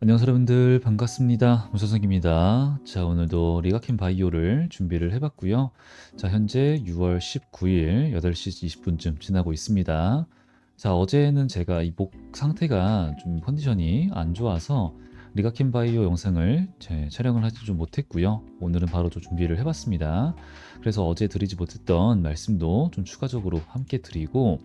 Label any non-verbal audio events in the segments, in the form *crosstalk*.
안녕하세요 여러분들. 반갑습니다. 무서성입니다. 자 오늘도 리가킨 바이오를 준비를 해봤고요. 자 현재 6월 19일 8시 20분쯤 지나고 있습니다. 자 어제는 제가 이 목 상태가 좀 컨디션이 안 좋아서 리가킨 바이오 영상을 제 촬영을 하지 좀 못했고요 오늘은 바로 좀 준비를 해봤습니다 그래서 어제 드리지 못했던 말씀도 좀 추가적으로 함께 드리고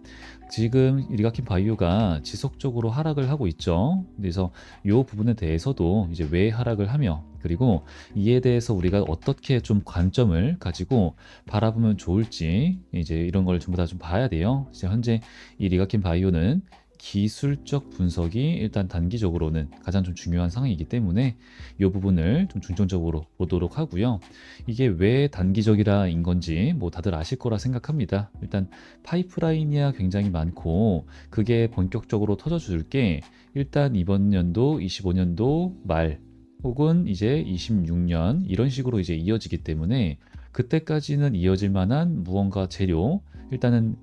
지금 리가킨 바이오가 지속적으로 하락을 하고 있죠. 그래서 이 부분에 대해서도 이제 왜 하락을 하며 그리고 이에 대해서 우리가 어떻게 좀 관점을 가지고 바라보면 좋을지 이제 이런 걸 전부 다 좀 봐야 돼요. 현재 이 리가킨 바이오는 기술적 분석이 일단 단기적으로는 가장 좀 중요한 상황이기 때문에 이 부분을 좀 중점적으로 보도록 하고요. 이게 왜 단기적이라인 건지 뭐 다들 아실 거라 생각합니다. 일단 파이프라인이야 굉장히 많고 그게 본격적으로 터져줄 게 일단 이번 연도 25년도 말 혹은 이제 26년 이런 식으로 이제 이어지기 때문에 그때까지는 이어질 만한 무언가 재료 일단은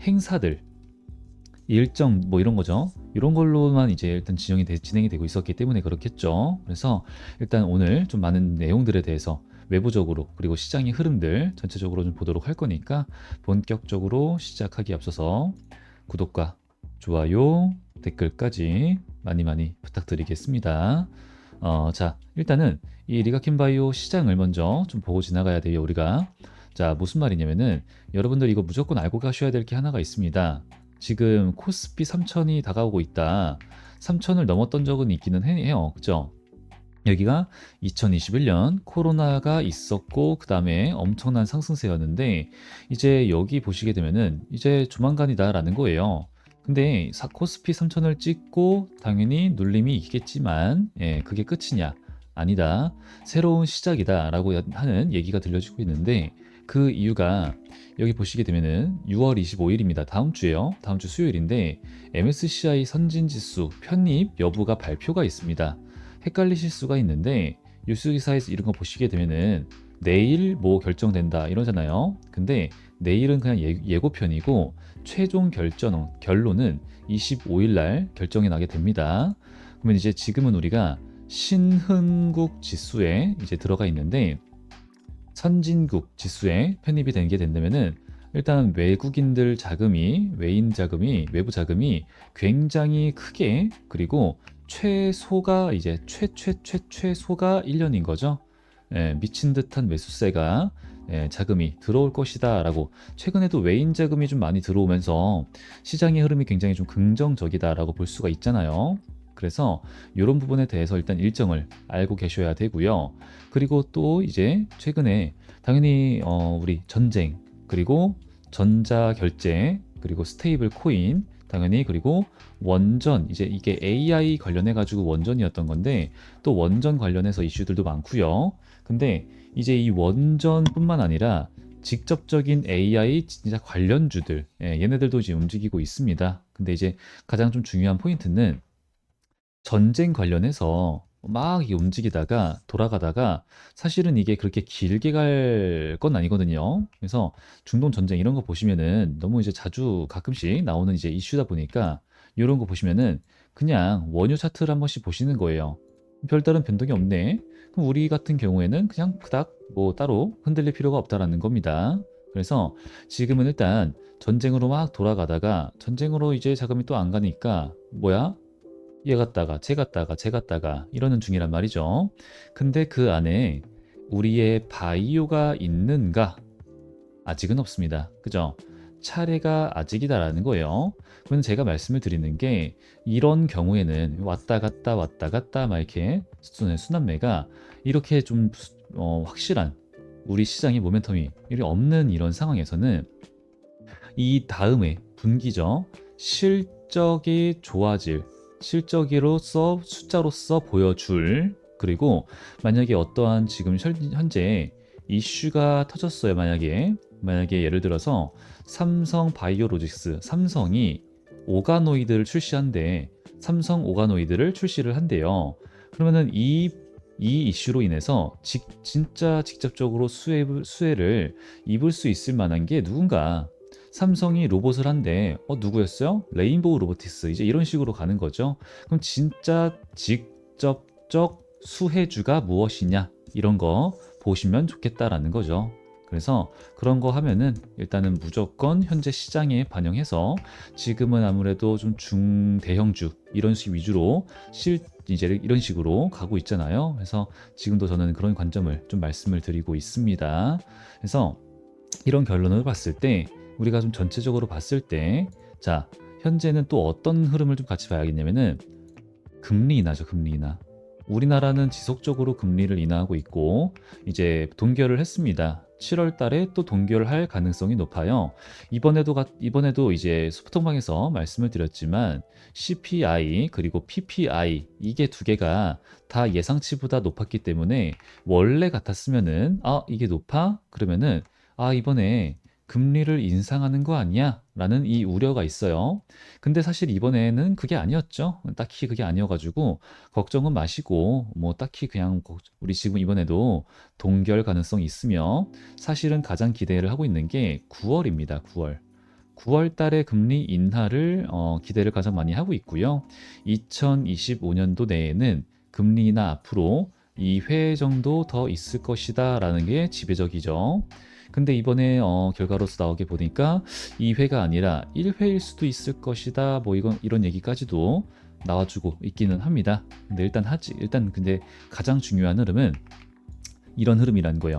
행사들 일정 뭐 이런 거죠. 이런 걸로만 이제 일단 진행이, 되, 진행이 되고 있었기 때문에 그렇겠죠. 그래서 일단 오늘 좀 많은 내용들에 대해서 외부적으로 그리고 시장의 흐름들 전체적으로 좀 보도록 할 거니까 본격적으로 시작하기 앞서서 구독과 좋아요, 댓글까지 많이 많이 부탁드리겠습니다. 어, 자, 일단은 이 리가킨 바이오 시장을 먼저 좀 보고 지나가야 돼요, 우리가. 자, 무슨 말이냐면은 여러분들 이거 무조건 알고 가셔야 될 게 하나가 있습니다. 지금 코스피 3000이 다가오고 있다. 3000을 넘었던 적은 있기는 해요. 그죠? 여기가 2021년 코로나가 있었고 그 다음에 엄청난 상승세였는데 이제 여기 보시게 되면은 이제 조만간이다라는 거예요. 근데 사- 코스피 3000을 찍고 당연히 눌림이 있겠지만 예, 그게 끝이냐? 아니다. 새로운 시작이다 라고 하는 얘기가 들려지고 있는데 그 이유가 여기 보시게 되면은 6월 25일입니다. 다음 주에요. 다음 주 수요일인데 MSCI 선진 지수 편입 여부가 발표가 있습니다. 헷갈리실 수가 있는데 뉴스 기사에서 이런 거 보시게 되면은 내일 뭐 결정된다 이러잖아요. 근데 내일은 그냥 예, 고편이고 최종 결정 결론은 25일 날 결정이 나게 됩니다. 그러면 이제 지금은 우리가 신흥국 지수에 이제 들어가 있는데 선진국 지수에 편입이 되게 된다면은 일단 외국인들 자금이 외인 자금이 외부 자금이 굉장히 크게 그리고 최소가 이제 최최 최 최소가 1년인 거죠. 예, 미친 듯한 매수세가 예, 자금이 들어올 것이다 라고 최근에도 외인 자금이 좀 많이 들어오면서 시장의 흐름이 굉장히 좀 긍정적이다 라고 볼 수가 있잖아요. 그래서 이런 부분에 대해서 일단 일정을 알고 계셔야 되고요. 그리고 또 이제 최근에 당연히 어, 우리 전쟁 그리고 전자 결제 그리고 스테이블 코인 당연히 그리고 원전 이제 이게 AI 관련해 가지고 원전이었던 건데 또 원전 관련해서 이슈들도 많고요. 근데 이제 이 원전뿐만 아니라 직접적인 AI 진짜 관련주들 예, 얘네들도 이제 움직이고 있습니다. 근데 이제 가장 좀 중요한 포인트는 전쟁 관련해서 막 움직이다가 돌아가다가 사실은 이게 그렇게 길게 갈 건 아니거든요. 그래서 중동 전쟁 이런 거 보시면은 너무 이제 자주 가끔씩 나오는 이제 이슈다 보니까 이런 거 보시면은 그냥 원유 차트를 한 번씩 보시는 거예요. 별다른 변동이 없네. 그럼 우리 같은 경우에는 그냥 그닥 뭐 따로 흔들릴 필요가 없다라는 겁니다. 그래서 지금은 일단 전쟁으로 막 돌아가다가 전쟁으로 이제 자금이 또 안 가니까 뭐야? 얘 갔다가 쟤 갔다가 쟤 갔다가 이러는 중이란 말이죠. 근데 그 안에 우리의 바이오가 있는가? 아직은 없습니다. 그죠? 차례가 아직이다라는 거예요. 그러면 제가 말씀을 드리는 게 이런 경우에는 왔다 갔다 왔다 갔다 막 이렇게 순- 순환매가 이렇게 좀 어, 확실한 우리 시장의 모멘텀이 없는 이런 상황에서는 이 다음에 분기죠. 실적이 좋아질 실적으로서 숫자로서 보여줄 그리고 만약에 어떠한 지금 현- 현재 이슈가 터졌어요. 만약에 만약에 예를 들어서 삼성 바이오로직스 삼성이 오가노이드를 출시한대 삼성 오가노이드를 출시를 한대요. 그러면은 이 이 이슈로 인해서 직, 진짜 직접적으로 수혜, 수혜를 입을 수 있을 만한 게 누군가 삼성이 로봇을 한대 어 누구였어요? 레인보우 로보틱스 이제 이런 식으로 가는 거죠. 그럼 진짜 직 직접적 수혜주가 무엇이냐 이런 거 보시면 좋겠다라는 거죠. 그래서 그런 거 하면은 일단은 무조건 현재 시장에 반영해서 지금은 아무래도 좀 중대형주 이런 식 위주로 실 이제 이런 식으로 가고 있잖아요. 그래서 지금도 저는 그런 관점을 좀 말씀을 드리고 있습니다. 그래서 이런 결론을 봤을 때 우리가 좀 전체적으로 봤을 때 자, 현재는 또 어떤 흐름을 좀 같이 봐야겠냐면은 금리 인하죠, 금리 인하. 우리나라는 지속적으로 금리를 인하하고 있고 이제 동결을 했습니다. 7월 달에 또 동결을 할 가능성이 높아요. 이번에도 가- 이번에도 이제 소프통방에서 말씀을 드렸지만 CPI 그리고 PPI 이게 두 개가 다 예상치보다 높았기 때문에 원래 같았으면은 아 이게 높아? 그러면은 아 이번에 금리를 인상하는 거 아니야? 라는 이 우려가 있어요. 근데 사실 이번에는 그게 아니었죠. 딱히 그게 아니어가지고 걱정은 마시고 뭐 딱히 그냥 걱- 우리 지금 이번에도 동결 가능성이 있으며 사실은 가장 기대를 하고 있는 게 9월입니다. 9월. 9월 달에 금리 인하를 어, 기대를 가장 많이 하고 있고요. 2025년도 내에는 금리 인하 앞으로 2회 정도 더 있을 것이다 라는 게 지배적이죠. 근데 이번에 어, 결과로서 나오게 보니까 2회가 아니라 1회일 수도 있을 것이다. 뭐 이건 이런 얘기까지도 나와주고 있기는 합니다. 근데 일단 하지 일단 근데 가장 중요한 흐름은 이런 흐름이라는 거예요.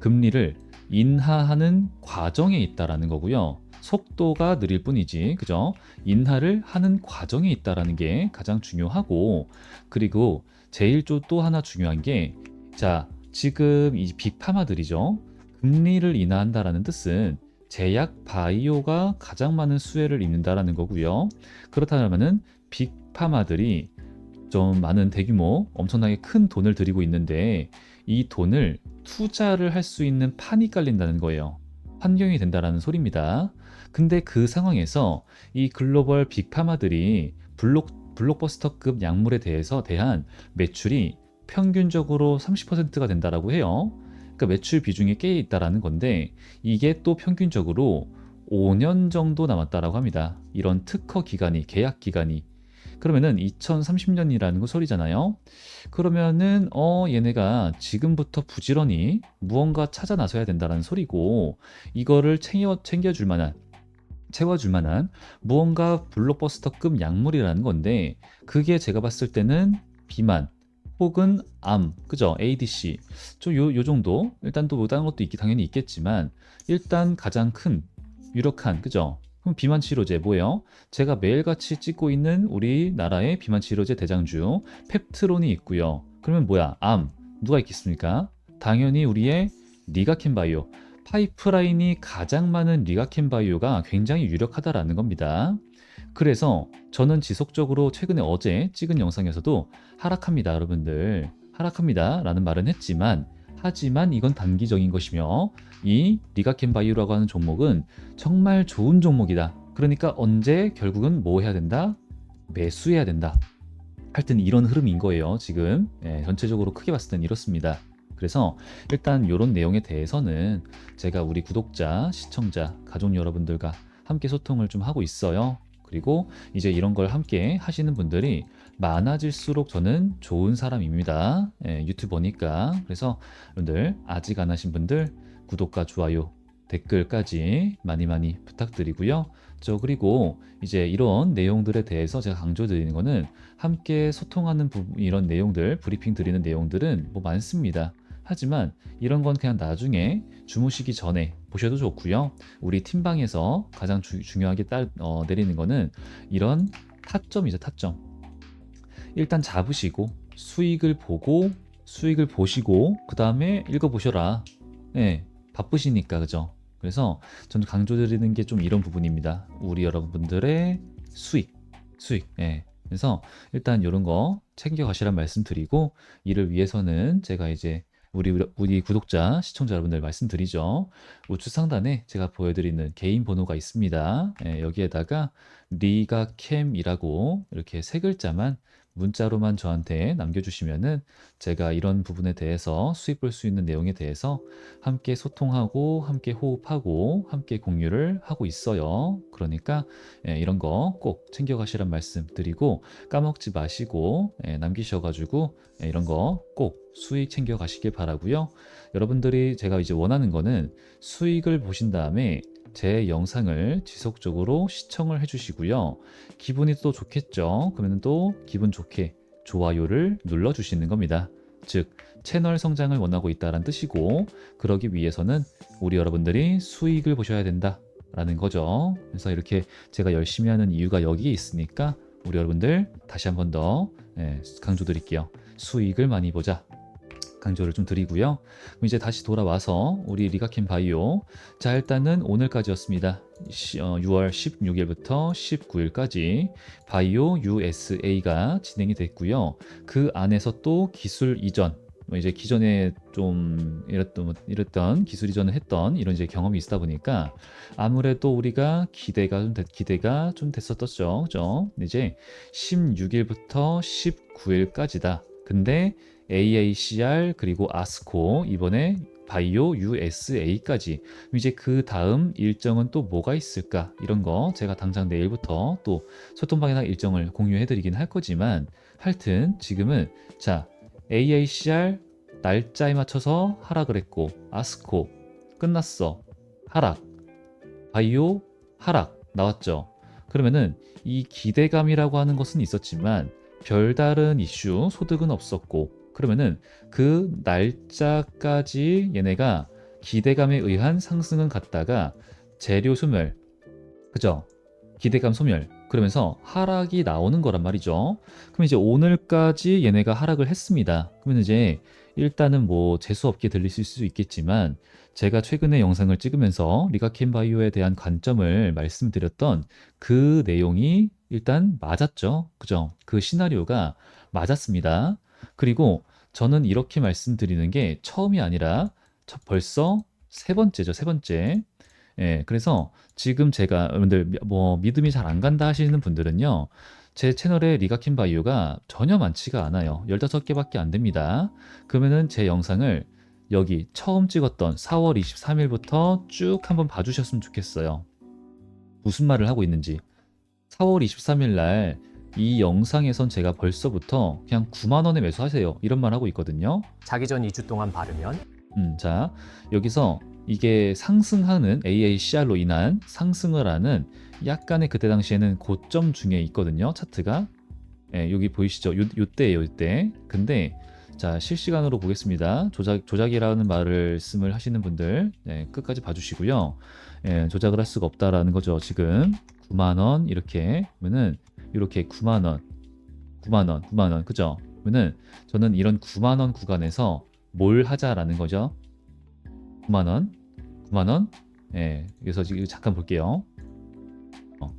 금리를 인하하는 과정에 있다라는 거고요. 속도가 느릴 뿐이지, 그죠? 인하를 하는 과정에 있다라는 게 가장 중요하고, 그리고 제일 또- 또 하나 중요한 게, 자, 지금 이 빅파마들이죠. 금리를 인하한다라는 뜻은 제약 바이오가 가장 많은 수혜를 입는다라는 거고요. 그렇다면은 빅파마들이 좀 많은 대규모 엄청나게 큰 돈을 들이고 있는데 이 돈을 투자를 할 수 있는 판이 깔린다는 거예요. 환경이 된다라는 소리입니다. 근데 그 상황에서 이 글로벌 빅파마들이 블록, 블록버스터급 약물에 대해서 대한 매출이 평균적으로 30%가 된다라고 해요. 그러니까 매출 비중이 꽤 있다라는 건데 이게 또 평균적으로 5년 정도 남았다라고 합니다. 이런 특허 기간이 계약 기간이 그러면은 2030년이라는 거 소리잖아요. 그러면은 어 얘네가 지금부터 부지런히 무언가 찾아 나서야 된다라는 소리고 이거를 챙겨 챙겨줄 만한 채워줄 만한 무언가 블록버스터급 약물이라는 건데 그게 제가 봤을 때는 비만 혹은 암 그죠 ADC 좀요 요 정도 일단 또 다른 것도 있기 당연히 있겠지만 일단 가장 큰 유력한 그죠 그럼 비만 치료제 뭐예요? 제가 매일같이 찍고 있는 우리나라의 비만 치료제 대장주 펩트론이 있고요. 그러면 뭐야? 암 누가 있겠습니까? 당연히 우리의 리가켄 바이오 파이프라인이 가장 많은 리가켄 바이오가 굉장히 유력하다라는 겁니다. 그래서 저는 지속적으로 최근에 어제 찍은 영상에서도 하락합니다, 여러분들. 하락합니다. 라는 말은 했지만, 하지만 이건 단기적인 것이며, 이 리가켄 바이오라고 하는 종목은 정말 좋은 종목이다. 그러니까 언제 결국은 뭐 해야 된다? 매수해야 된다. 하여튼 이런 흐름인 거예요, 지금. 예, 전체적으로 크게 봤을 땐 이렇습니다. 그래서 일단 이런 내용에 대해서는 제가 우리 구독자, 시청자, 가족 여러분들과 함께 소통을 좀 하고 있어요. 그리고 이제 이런 걸 함께 하시는 분들이 많아질수록 저는 좋은 사람입니다. 예, 유튜버니까. 그래서 여러분들 아직 안 하신 분들 구독과 좋아요, 댓글까지 많이 많이 부탁드리고요. 저 그리고 이제 이런 내용들에 대해서 제가 강조드리는 거는 함께 소통하는 부, 이런 내용들, 브리핑 드리는 내용들은 뭐 많습니다. 하지만 이런 건 그냥 나중에 주무시기 전에 보셔도 좋고요. 우리 팀방에서 가장 주- 중요하게 딸, 어, 내리는 거는 이런 타점이죠, 타점. 일단 잡으시고 수익을 보고 수익을 보시고 그 다음에 읽어보셔라. 네, 바쁘시니까 그죠? 그래서 저는 강조드리는 게 좀 이런 부분입니다. 우리 여러분들의 수익, 수익. 예. 그래서 일단 이런 거 챙겨 가시란 말씀드리고 이를 위해서는 제가 이제 우리 우리 구독자, 시청자 여러분들 말씀드리죠. 우측 상단에 제가 보여드리는 개인 번호가 있습니다. 예, 여기에다가 리가캠이라고 이렇게 세 글자만 문자로만 저한테 남겨주시면은 제가 이런 부분에 대해서 수익 볼수 있는 내용에 대해서 함께 소통하고 함께 호흡하고 함께 공유를 하고 있어요. 그러니까 예, 이런 거 꼭 챙겨가시란 말씀 드리고 까먹지 마시고 예, 남기셔가지고 예, 이런 거 꼭 수익 챙겨가시길 바라고요. 여러분들이 제가 이제 원하는 거는 수익을 보신 다음에 제 영상을 지속적으로 시청을 해주시고요. 기분이 또 좋겠죠. 그러면 또 기분 좋게 좋아요를 눌러주시는 겁니다. 즉 채널 성장을 원하고 있다는 뜻이고 그러기 위해서는 우리 여러분들이 수익을 보셔야 된다 라는 거죠. 그래서 이렇게 제가 열심히 하는 이유가 여기에 있으니까 우리 여러분들 다시 한 번더 예, 강조드릴게요. 수익을 많이 보자. 강조를 좀 드리고요. 그럼 이제 다시 돌아와서 우리 리가킨 바이오. 자, 일단은 오늘까지였습니다. 시- 어, 6월 16일부터 19일까지 바이오 USA가 진행이 됐고요. 그 안에서 또 기술 이전, 뭐 이제 기존에 좀 이랬던, 이랬던 기술 이전을 했던 이런 이제 경험이 있다 보니까 아무래도 우리가 기대가 좀 됐, 기대가 좀 됐었었죠. 그죠? 이제 16일부터 19일까지다. 근데 AACR 그리고 아스코 이번에 바이오 USA까지. 이제 그 다음 일정은 또 뭐가 있을까? 이런 거 제가 당장 내일부터 또 소통방이나 일정을 공유해 드리긴 할 거지만 하여튼 지금은 자 AACR 날짜에 맞춰서 하락을 했고 아스코 끝났어. 하락. 바이오 하락. 나왔죠? 그러면은 이 기대감이라고 하는 것은 있었지만 별다른 이슈 소득은 없었고 그러면은 그 날짜까지 얘네가 기대감에 의한 상승은 갔다가 재료 소멸 그죠 기대감 소멸 그러면서 하락이 나오는 거란 말이죠 그럼 이제 오늘까지 얘네가 하락을 했습니다 그러면 이제 일단은 뭐 재수 없게 들릴 수 있겠지만 제가 최근에 영상을 찍으면서 리가켄 바이오에 대한 관점을 말씀드렸던 그 내용이 일단 맞았죠. 그죠? 그 시나리오가 맞았습니다. 그리고 저는 이렇게 말씀드리는 게 처음이 아니라 저 벌써 세 번째죠. 세 번째. 예, 그래서 지금 제가 여러분들 미- 뭐 믿음이 잘 안 간다 하시는 분들은요. 제 채널에 리가킨 바이오가 전혀 많지가 않아요. 15개밖에 안 됩니다. 그러면은 제 영상을 여기 처음 찍었던 4월 23일부터 쭉 한번 봐주셨으면 좋겠어요. 무슨 말을 하고 있는지. 4월 23일 날 이 영상에선 제가 벌써부터 그냥 9만 원에 매수하세요. 이런 말 하고 있거든요. 자기 전 2주 동안 바르면 음, 자, 여기서 이게 상승하는 AACR로 인한 상승을 하는 약간의 그때 당시에는 고점 중에 있거든요. 차트가. 예, 여기 보이시죠? 요, 요때예요, 요때. 근데 자, 실시간으로 보겠습니다. 조작, 조작이라는 말을 하시는 분들 네, 끝까지 봐주시고요. 예, 조작을 할 수가 없다라는 거죠. 지금 9만 원 이렇게 그러면은 이렇게 9만 원, 9만 원, 9만 원, 그죠? 그러면은 저는 이런 9만 원 구간에서 뭘 하자라는 거죠. 9만 원, 9만 원. 예, 그래서 지금 잠깐 볼게요. 어.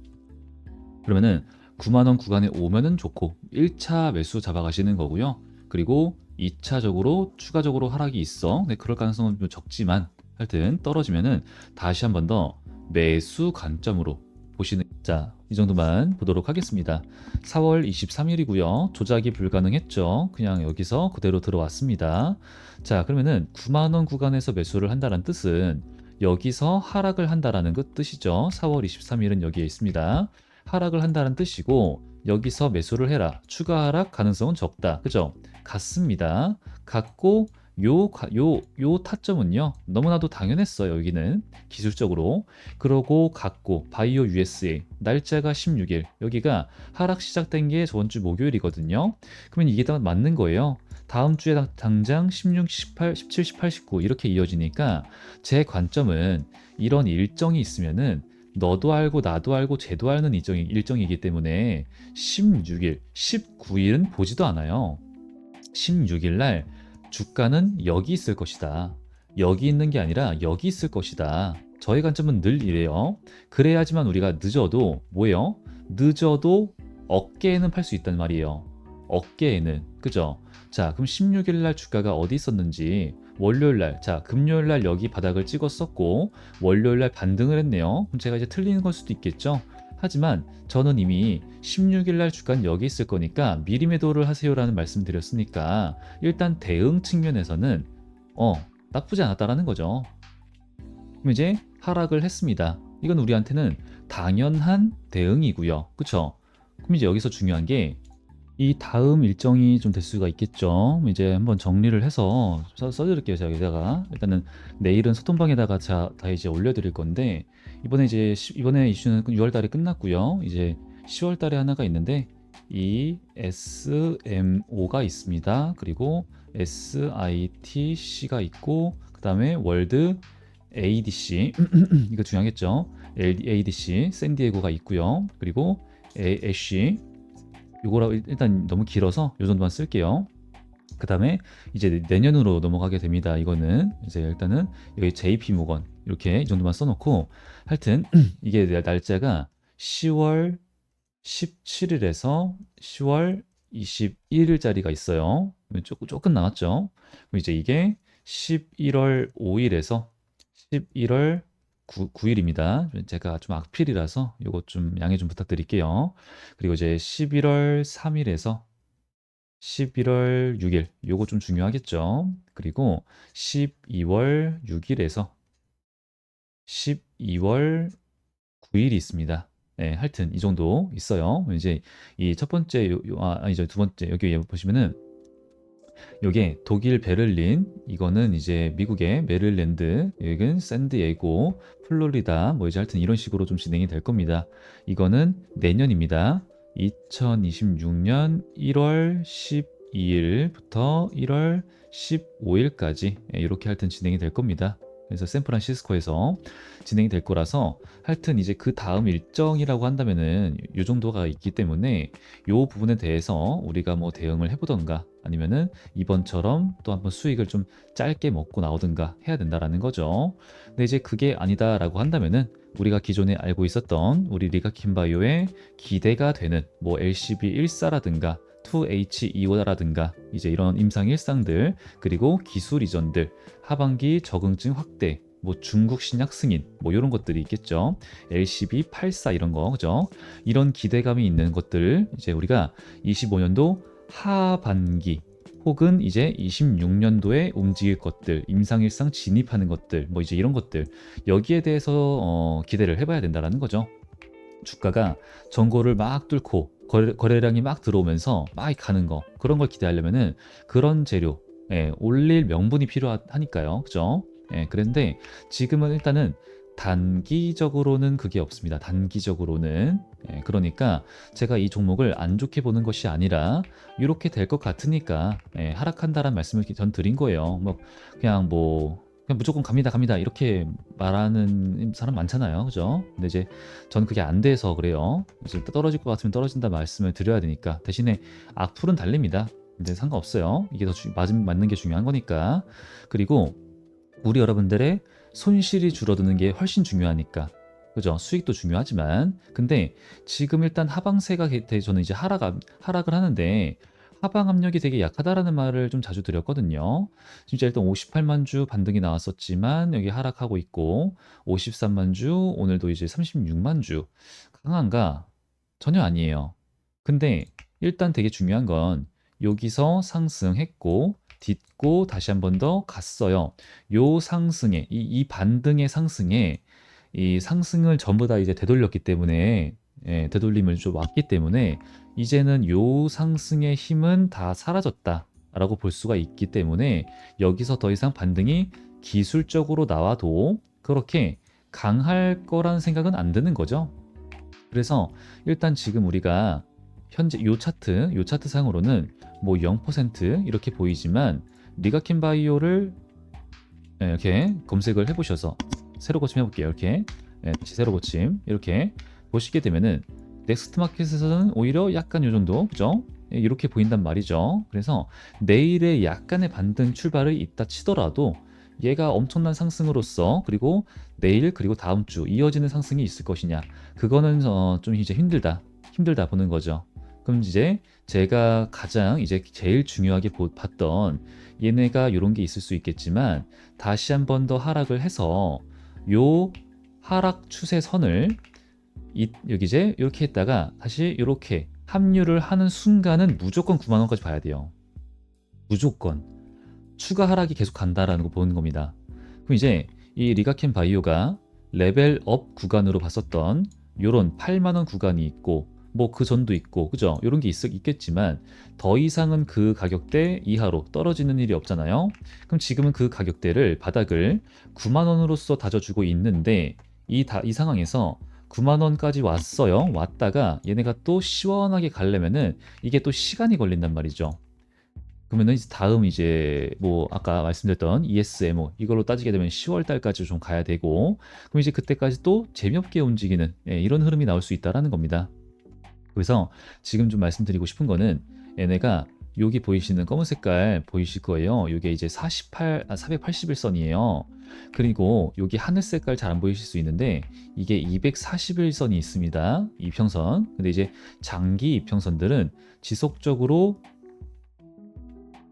그러면은 9만 원 구간에 오면은 좋고 1차 매수 잡아가시는 거고요. 그리고 2차적으로 추가적으로 하락이 있어. 네, 그럴 가능성은 좀 적지만 하여튼 떨어지면은 다시 한 번 더 매수 관점으로 보시는 자, 이 정도만 보도록 하겠습니다. 4월 23일이고요. 조작이 불가능했죠. 그냥 여기서 그대로 들어왔습니다. 자, 그러면은 9만 원 구간에서 매수를 한다는 뜻은 여기서 하락을 한다라는 그 뜻이죠. 4월 23일은 여기에 있습니다. 하락을 한다는 뜻이고 여기서 매수를 해라. 추가 하락 가능성은 적다. 그죠? 같습니다. 같고 요, 가- 요, 요 타점은요, 너무나도 당연했어요, 여기는. 기술적으로. 그러고 같고, 바이오 USA, 날짜가 16일. 여기가 하락 시작된 게 저번 주 목요일이거든요. 그러면 이게 다 맞는 거예요. 다음 주에 당- 당장 16, 18, 17, 18, 19 이렇게 이어지니까 제 관점은 이런 일정이 있으면은 너도 알고 나도 알고 쟤도 아는 일정이, 일정이기 때문에 16일, 19일은 보지도 않아요. 16일 날 주가는 여기 있을 것이다. 여기 있는 게 아니라 여기 있을 것이다. 저의 관점은 늘 이래요. 그래야지만 우리가 늦어도 뭐예요? 늦어도 어깨에는 팔 수 있단 말이에요. 어깨에는 그죠? 자, 그럼 16일 날 주가가 어디 있었는지 월요일 날, 자, 금요일 날 여기 바닥을 찍었었고 월요일 날 반등을 했네요. 그럼 제가 이제 틀리는 걸 수도 있겠죠. 하지만 저는 이미 16일 날 주가는 여기 있을 거니까 미리 매도를 하세요라는 말씀 드렸으니까 일단 대응 측면에서는 어 나쁘지 않았다라는 거죠. 그럼 이제 하락을 했습니다. 이건 우리한테는 당연한 대응이고요. 그쵸? 그럼 이제 여기서 중요한 게 이 다음 일정이 좀 될 수가 있겠죠. 이제 한번 정리를 해서 써, 써드릴게요. 제가 여기다가 일단은 내일은 소통방에다가 자, 다 이제 올려드릴 건데 이번에 이제 시- 이번에 이슈는 6월달에 끝났고요. 이제 10월달에 하나가 있는데 이 SMO가 있습니다. 그리고 SITC가 있고 그 다음에 월드 ADC *clears throat* 이거 중요하겠죠. ADC 샌디에고가 있고요. 그리고 ASC 요거라 일단 너무 길어서 요 정도만 쓸게요. 그 다음에 이제 내년으로 넘어가게 됩니다. 이거는 이제 일단은 여기 JP 모건 이렇게 이 정도만 써놓고 하여튼 *clears throat* 이게 날짜가 10월 17일에서 10월 21일짜리가 있어요. 조금 조금 남았죠. 그럼 이제 이게 11월 5일에서 11월 9, 9일입니다. 제가 좀 악필이라서 이거 좀 양해 좀 부탁드릴게요. 그리고 이제 11월 3일에서 11월 6일 요거 좀 중요하겠죠. 그리고 12월 6일에서 12월 9일이 있습니다. 네, 하여튼 이 정도 있어요. 이제 이 첫 번째 아, 아니죠 두 번째 여기 보시면은 요게 독일 베를린 이거는 이제 미국의 메릴랜드 여기는 샌디에고 플로리다 뭐 이제 하여튼 이런 식으로 좀 진행이 될 겁니다. 이거는 내년입니다. 2026년 1월 12일부터 1월 15일까지 이렇게 하여튼 진행이 될 겁니다. 그래서 샌프란시스코에서 진행이 될 거라서 하여튼 이제 그 다음 일정이라고 한다면은 요 정도가 있기 때문에 요 부분에 대해서 우리가 뭐 대응을 해보던가 아니면은 이번처럼 또 한번 수익을 좀 짧게 먹고 나오든가 해야 된다라는 거죠. 근데 이제 그게 아니다라고 한다면은 우리가 기존에 알고 있었던 우리 리가킨바이오의 기대가 되는 뭐 LCB14라든가 2H25라든가 이제 이런 임상 일상들 그리고 기술 이전들 하반기 적응증 확대 뭐 중국 신약 승인 뭐 이런 것들이 있겠죠. LCB 84 이런 거 그죠? 이런 기대감이 있는 것들 이제 우리가 25년도 하반기 혹은 이제 26년도에 움직일 것들, 임상일상 진입하는 것들, 뭐 이제 이런 것들 여기에 대해서 어, 기대를 해봐야 된다라는 거죠. 주가가 전고를 막 뚫고 거래, 거래 량이 막 들어오면서 막 가는 거 그런 걸 기대하려면은 그런 재료 예, 올릴 명분이 필요하니까요, 그죠? 예, 그런데 지금은 일단은 단기적으로는 그게 없습니다. 단기적으로는 예, 그러니까 제가 이 종목을 안 좋게 보는 것이 아니라 이렇게 될 것 같으니까 예, 하락한다라는 말씀을 전 드린 거예요. 뭐 그냥 뭐 그냥 무조건 갑니다, 갑니다 이렇게 말하는 사람 많잖아요, 그죠? 근데 이제 전 그게 안 돼서 그래요. 이제 떨어질 것 같으면 떨어진다 말씀을 드려야 되니까 대신에 악플은 달립니다. 근데 상관없어요. 이게 더 주- 맞은 맞는 게 중요한 거니까. 그리고 우리 여러분들의 손실이 줄어드는 게 훨씬 중요하니까. 그죠? 수익도 중요하지만. 근데 지금 일단 하방세가 저는 이제 하락, 하락을 하는데 하방 압력이 되게 약하다라는 말을 좀 자주 드렸거든요. 진짜 일단 58만 주 반등이 나왔었지만 여기 하락하고 있고 53만 주 오늘도 이제 36만 주 강한가? 전혀 아니에요. 근데 일단 되게 중요한 건 여기서 상승했고 딛고 다시 한 번 더 갔어요. 요 상승에 이, 이 반등의 상승에 이 상승을 전부 다 이제 되돌렸기 때문에 예, 되돌림을 좀 왔기 때문에 이제는 요 상승의 힘은 다 사라졌다 라고 볼 수가 있기 때문에 여기서 더 이상 반등이 기술적으로 나와도 그렇게 강할 거란 생각은 안 드는 거죠. 그래서 일단 지금 우리가 현재 요 차트, 요 차트 상으로는 뭐 0% 이렇게 보이지만 리가킨 바이오를 예, 이렇게 검색을 해보셔서 새로 고침 해 볼게요. 이렇게 예, 다시 새로 고침 이렇게 보시게 되면은 넥스트 마켓에서는 오히려 약간 요 정도 그죠? 예, 이렇게 보인단 말이죠. 그래서 내일의 약간의 반등 출발이 있다 치더라도 얘가 엄청난 상승으로서 그리고 내일 그리고 다음 주 이어지는 상승이 있을 것이냐 그거는 어, 좀 이제 힘들다 힘들다 보는 거죠. 그럼 이제 제가 가장 이제 제일 중요하게 보- 봤던 얘네가 이런 게 있을 수 있겠지만 다시 한 번 더 하락을 해서 요 하락 추세선을 이, 여기 이제 이렇게 했다가 다시 이렇게 합류를 하는 순간은 무조건 9만 원까지 봐야 돼요. 무조건 추가 하락이 계속 간다라는 거 보는 겁니다. 그럼 이제 이 리가켄 바이오가 레벨 업 구간으로 봤었던 요런 8만 원 구간이 있고 뭐 그 전도 있고 그죠? 요런 게 있, 있겠지만 더 이상은 그 가격대 이하로 떨어지는 일이 없잖아요. 그럼 지금은 그 가격대를 바닥을 9만 원으로서 다져주고 있는데 이, 다, 이 상황에서 9만 원까지 왔어요. 왔다가 얘네가 또 시원하게 가려면은 이게 또 시간이 걸린단 말이죠. 그러면은 이제 다음 이제 뭐 아까 말씀드렸던 ESMO 이걸로 따지게 되면 10월 달까지 좀 가야 되고 그럼 이제 그때까지 또 재미없게 움직이는 예, 이런 흐름이 나올 수 있다라는 겁니다. 그래서 지금 좀 말씀드리고 싶은 거는 얘네가 여기 보이시는 검은 색깔 보이실 거예요. 이게 이제 48, 아, 481선이에요. 그리고 여기 하늘 색깔 잘 안 보이실 수 있는데 이게 241선이 있습니다. 이평선. 근데 이제 장기 이평선들은 지속적으로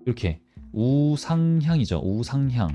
이렇게 우상향이죠. 우상향.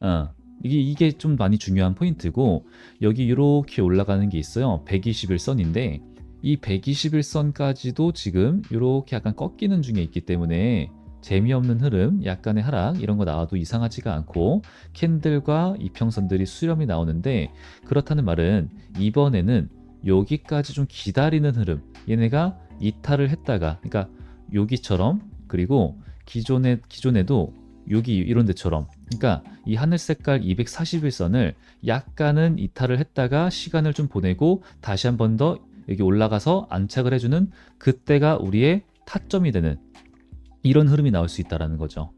어, 이게, 이게 좀 많이 중요한 포인트고 여기 이렇게 올라가는 게 있어요. 121선인데 이 121선까지도 지금 이렇게 약간 꺾이는 중에 있기 때문에 재미없는 흐름, 약간의 하락 이런 거 나와도 이상하지가 않고 캔들과 이평선들이 수렴이 나오는데 그렇다는 말은 이번에는 여기까지 좀 기다리는 흐름 얘네가 이탈을 했다가 그러니까 여기처럼 그리고 기존에 기존에도 여기 이런 데처럼 그러니까 이 하늘 색깔 241선을 약간은 이탈을 했다가 시간을 좀 보내고 다시 한 번 더 여기 올라가서 안착을 해주는 그때가 우리의 타점이 되는 이런 흐름이 나올 수 있다라는 거죠.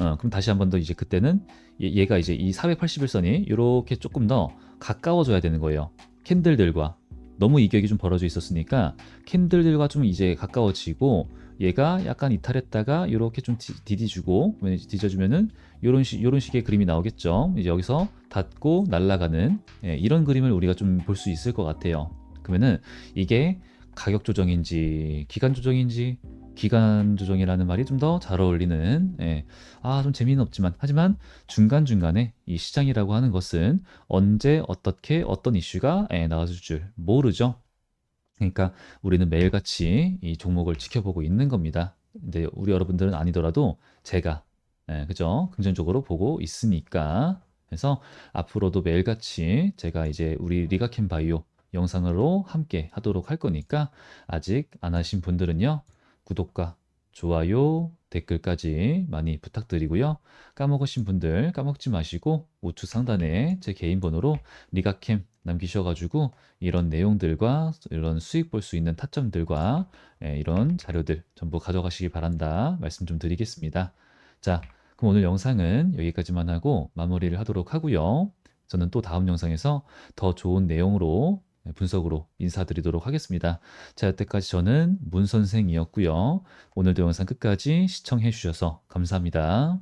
어, 그럼 다시 한 번 더 이제 그때는 얘- 얘가 이제 이 481선이 이렇게 조금 더 가까워져야 되는 거예요. 캔들들과 너무 이격이 좀 벌어져 있었으니까 캔들들과 좀 이제 가까워지고 얘가 약간 이탈했다가 이렇게 좀 디- 디디주고 뒤져주면은 이런 식 이런 식의 그림이 나오겠죠. 이제 여기서 닿고 날아가는 예, 이런 그림을 우리가 좀 볼 수 있을 것 같아요. 그러면은 이게 가격 조정인지 기간 조정인지 기간 조정이라는 말이 좀 더 잘 어울리는 예, 아좀 재미는 없지만 하지만 중간 중간에 이 시장이라고 하는 것은 언제 어떻게 어떤 이슈가 예, 나와줄 줄 모르죠. 그러니까 우리는 매일같이 이 종목을 지켜보고 있는 겁니다. 근데 우리 여러분들은 아니더라도 제가 예, 그죠? 긍정적으로 보고 있으니까 그래서 앞으로도 매일같이 제가 이제 우리 리가캠 바이오 영상으로 함께 하도록 할 거니까 아직 안 하신 분들은요 구독과 좋아요 댓글까지 많이 부탁드리고요 까먹으신 분들 까먹지 마시고 우측 상단에 제 개인 번호로 리가캠 남기셔가지고 이런 내용들과 이런 수익 볼 수 있는 타점들과 예, 이런 자료들 전부 가져가시기 바란다 말씀 좀 드리겠습니다. 자, 그럼 오늘 영상은 여기까지만 하고 마무리를 하도록 하고요. 저는 또 다음 영상에서 더 좋은 내용으로 예, 분석으로 인사드리도록 하겠습니다. 자, 여태까지 저는 문 선생이었고요. 오늘도 영상 끝까지 시청해 주셔서 감사합니다.